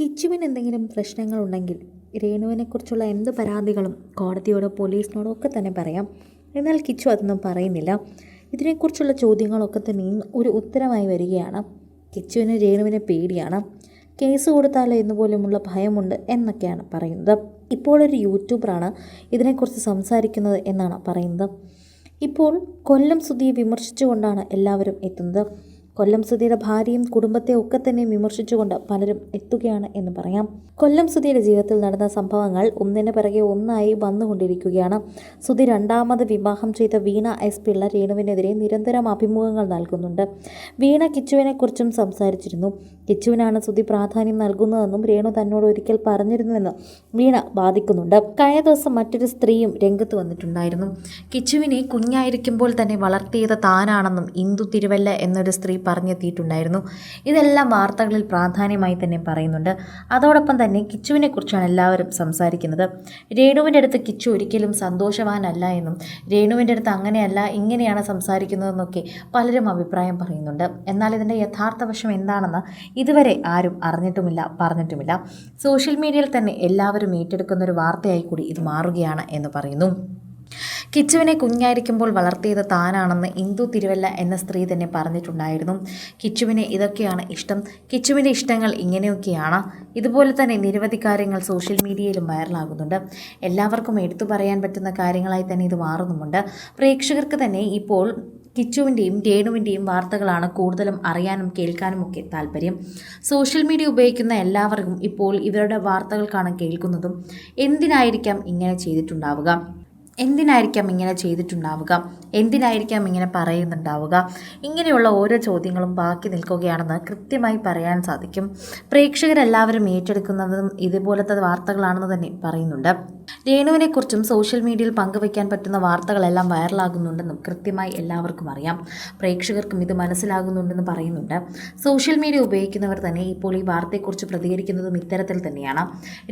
കിച്ചുവിന് എന്തെങ്കിലും പ്രശ്നങ്ങളുണ്ടെങ്കിൽ രേണുവിനെക്കുറിച്ചുള്ള എന്ത് പരാതികളും കോടതിയോടോ പോലീസിനോടോ ഒക്കെ തന്നെ പറയാം. എന്നാൽ കിച്ചു അതൊന്നും പറയുന്നില്ല. ഇതിനെക്കുറിച്ചുള്ള ചോദ്യങ്ങളൊക്കെ തന്നെ ഒരു ഉത്തരമായി വരികയാണ്. കിച്ചുവിന് രേണുവിനെ പേടിയാണ്. കേസ് കൊടുത്താലോ എന്ന് പോലുമുള്ള ഭയമുണ്ട് എന്നൊക്കെയാണ് പറയുന്നത്. ഇപ്പോൾ ഒരു യൂട്യൂബറാണ് ഇതിനെക്കുറിച്ച് സംസാരിക്കുന്നത് എന്നാണ് പറയുന്നത്. ഇപ്പോൾ കൊല്ലം സുധിയെ വിമർശിച്ചുകൊണ്ടാണ് എല്ലാവരും എത്തുന്നത്. കൊല്ലം സുധിയുടെ ഭാര്യയും കുടുംബത്തെ ഒക്കെ തന്നെ വിമർശിച്ചുകൊണ്ട് പലരും എത്തുകയാണ് എന്ന് പറയാം. കൊല്ലം സുധിയുടെ ജീവിതത്തിൽ നടന്ന സംഭവങ്ങൾ ഒന്നിന് പിറകെ ഒന്നായി വന്നുകൊണ്ടിരിക്കുകയാണ്. സുധി രണ്ടാമത് വിവാഹം ചെയ്ത വീണ എസ് പിള്ള രേണുവിനെതിരെ നിരന്തരം അഭിമുഖങ്ങൾ നൽകുന്നുണ്ട്. വീണ കിച്ചുവിനെക്കുറിച്ചും സംസാരിച്ചിരുന്നു. കിച്ചുവിനാണ് സുധി പ്രാധാന്യം നൽകുന്നതെന്നും രേണു തന്നോട് ഒരിക്കൽ പറഞ്ഞിരുന്നുവെന്ന് വീണ ബാധിക്കുന്നുണ്ട് കഴിഞ്ഞ ദിവസം മറ്റൊരു സ്ത്രീയും രംഗത്ത് വന്നിട്ടുണ്ടായിരുന്നു. കിച്ചുവിനെ കുഞ്ഞായിരിക്കുമ്പോൾ തന്നെ വളർത്തിയത് താനാണെന്നും ഇന്ദു തിരുവല്ല എന്നൊരു സ്ത്രീ പറഞ്ഞെത്തിയിട്ടുണ്ടായിരുന്നു. ഇതെല്ലാം വാർത്തകളിൽ പ്രാധാന്യമായി തന്നെ പറയുന്നുണ്ട്. അതോടൊപ്പം തന്നെ കിച്ചുവിനെ കുറിച്ചാണ് എല്ലാവരും സംസാരിക്കുന്നത്. രേണുവിന്റെ അടുത്ത് കിച്ചു ഒരിക്കലും സന്തോഷവാനല്ല എന്നും രേണുവിന്റെ അടുത്ത് അങ്ങനെയല്ല ഇങ്ങനെയാണ് സംസാരിക്കുന്നതെന്നൊക്കെ പലരും അഭിപ്രായം പറയുന്നുണ്ട്. എന്നാൽ ഇതിന്റെ യഥാർത്ഥ വശം എന്താണെന്ന് ഇതുവരെ ആരും അറിഞ്ഞിട്ടുമില്ല പറഞ്ഞിട്ടുമില്ല. സോഷ്യൽ മീഡിയയിൽ തന്നെ എല്ലാവരും ഏറ്റെടുക്കുന്ന ഒരു വാർത്തയായി കൂടി ഇത് മാറുകയാണ് എന്ന് പറയുന്നു. കിച്ചുവിനെ കുഞ്ഞായിരിക്കുമ്പോൾ വളർത്തിയത് താനാണെന്ന് ഇന്ദു തിരുവല്ല എന്ന സ്ത്രീ തന്നെ പറഞ്ഞിട്ടുണ്ടായിരുന്നു. കിച്ചുവിന് ഇതൊക്കെയാണ് ഇഷ്ടം. കിച്ചുവിന്റെ ഇഷ്ടങ്ങൾ ഇങ്ങനെയൊക്കെയാണ്. ഇതുപോലെ തന്നെ നിരവധി കാര്യങ്ങൾ സോഷ്യൽ മീഡിയയിലും വൈറലാകുന്നുണ്ട്. എല്ലാവർക്കും എടുത്തു പറയാൻ പറ്റുന്ന കാര്യങ്ങളായി തന്നെ ഇത് മാറുന്നുമുണ്ട്. പ്രേക്ഷകർക്ക് തന്നെ ഇപ്പോൾ കിച്ചുവിന്റെയും രേണുവിന്റെയും വാർത്തകളാണ് കൂടുതലും അറിയാനും കേൾക്കാനും ഒക്കെ താല്പര്യം. സോഷ്യൽ മീഡിയ ഉപയോഗിക്കുന്ന എല്ലാവർക്കും ഇപ്പോൾ ഇവരുടെ വാർത്തകൾക്കാണ് കേൾക്കുന്നതും എന്തിനായിരിക്കാം ഇങ്ങനെ ചെയ്തിട്ടുണ്ടാവുക? എന്തിനായിരിക്കാം ഇങ്ങനെ ചെയ്തിട്ടുണ്ടാവുക? എന്തിനായിരിക്കാം ഇങ്ങനെ പറയുന്നുണ്ടാവുക? ഇങ്ങനെയുള്ള ഓരോ ചോദ്യങ്ങളും ബാക്കി നിൽക്കുകയാണെന്ന് കൃത്യമായി പറയാൻ സാധിക്കും. പ്രേക്ഷകരെല്ലാവരും ഏറ്റെടുക്കുന്നതും ഇതുപോലത്തെ വാർത്തകളാണെന്ന് തന്നെ പറയുന്നുണ്ട്. രേണുവിനെക്കുറിച്ചും സോഷ്യൽ മീഡിയയിൽ പങ്കുവയ്ക്കാൻ പറ്റുന്ന വാർത്തകളെല്ലാം വൈറലാകുന്നുണ്ടെന്നും കൃത്യമായി എല്ലാവർക്കും അറിയാം. പ്രേക്ഷകർക്കും ഇത് മനസ്സിലാകുന്നുണ്ടെന്ന് പറയുന്നുണ്ട്. സോഷ്യൽ മീഡിയ ഉപയോഗിക്കുന്നവർ തന്നെ ഇപ്പോൾ ഈ വാർത്തയെക്കുറിച്ച് പ്രതികരിക്കുന്നതും ഇത്തരത്തിൽ തന്നെയാണ്.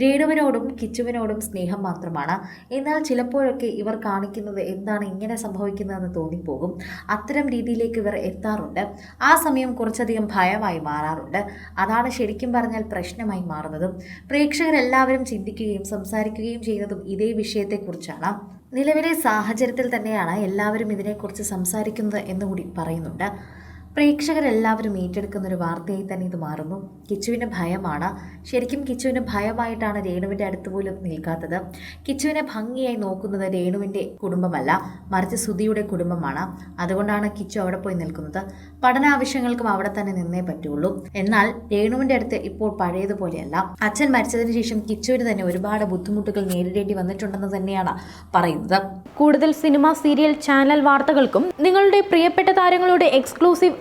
രേണുവിനോടും കിച്ചുവിനോടും സ്നേഹം മാത്രമാണ്. എന്നാൽ ചിലപ്പോഴൊക്കെ ഇവർ കാണിക്കുന്നത് എന്താണ് ഇങ്ങനെ സംഭവിക്കുന്നതെന്ന് തോന്നിപ്പോകും. അത്തരം രീതിയിലേക്ക് ഇവർ എത്താറുണ്ട്. ആ സമയം കുറച്ചധികം ഭയമായി മാറാറുണ്ട്. അതാണ് ശരിക്കും പറഞ്ഞാൽ പ്രശ്നമായി മാറുന്നതും. പ്രേക്ഷകരെല്ലാവരും ചിന്തിക്കുകയും സംസാരിക്കുകയും ചെയ്യുന്നതും ഇതേ വിഷയത്തെക്കുറിച്ചാണ്. നിലവിലെ സാഹചര്യത്തിൽ തന്നെയാണ് എല്ലാവരും ഇതിനെക്കുറിച്ച് സംസാരിക്കുന്നത് എന്നുകൂടി പറയുന്നുണ്ട്. പ്രേക്ഷകരെല്ലാവരും ഏറ്റെടുക്കുന്ന ഒരു വാർത്തയായി തന്നെ ഇത് മാറുന്നു. കിച്ചുവിന് ഭയമാണ്. ശരിക്കും കിച്ചുവിന് ഭയമായിട്ടാണ് രേണുവിന്റെ അടുത്ത് പോലും നിൽക്കാത്തത്. കിച്ചുവിനെ ഭംഗിയായി നോക്കുന്നത് രേണുവിന്റെ കുടുംബമല്ല മറിച്ച് സുധിയുടെ കുടുംബമാണ്. അതുകൊണ്ടാണ് കിച്ചു അവിടെ പോയി നിൽക്കുന്നത്. പഠന ആവശ്യങ്ങൾക്കും അവിടെ തന്നെ നിന്നേ പറ്റുള്ളൂ. എന്നാൽ രേണുവിന്റെ അടുത്ത് ഇപ്പോൾ പഴയതുപോലെയല്ല. അച്ഛൻ മരിച്ചതിന് ശേഷം കിച്ചുവിന് തന്നെ ഒരുപാട് ബുദ്ധിമുട്ടുകൾ നേരിടേണ്ടി വന്നിട്ടുണ്ടെന്ന് തന്നെയാണ് പറയുന്നത്. കൂടുതൽ സിനിമ സീരിയൽ ചാനൽ വാർത്തകൾക്കും നിങ്ങളുടെ പ്രിയപ്പെട്ട താരങ്ങളുടെ എക്സ്ക്ലൂസീവ്